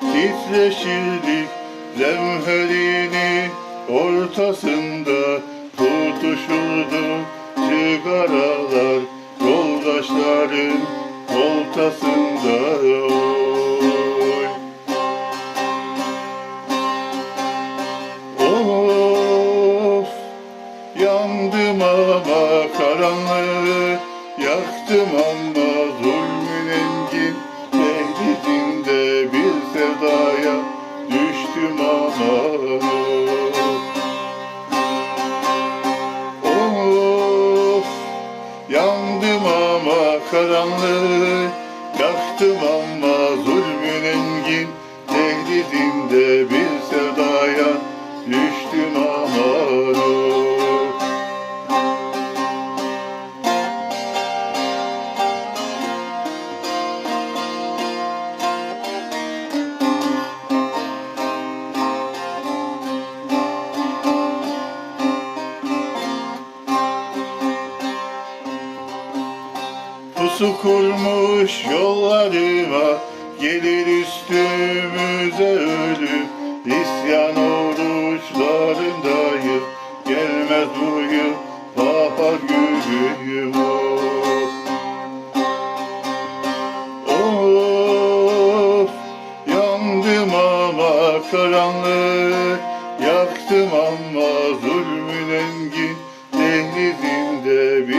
titreşirdik Zemherini ortasında tutuşurdu Sigaralar yoldaşların oltasında oy. Of yandım ama karanlığı Yaktım ama karanlığı Yaktım ama zulmün engin. Tehdidinde bir sevdaya düştüm aman Pusu kurmuş yollarıma Gelir üstümüze ölüm İsyan oruçlarındayız Gelmez bu yıl bahar gülüyüm of yandım ama karanlık Yaktım ama zulmün engin. Denizinde bir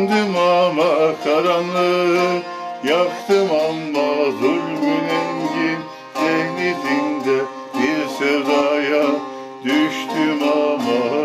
Döndüm ama karanlığı Yaktım ama zulmün engin. Dehlizinde bir sevdaya Düştüm ama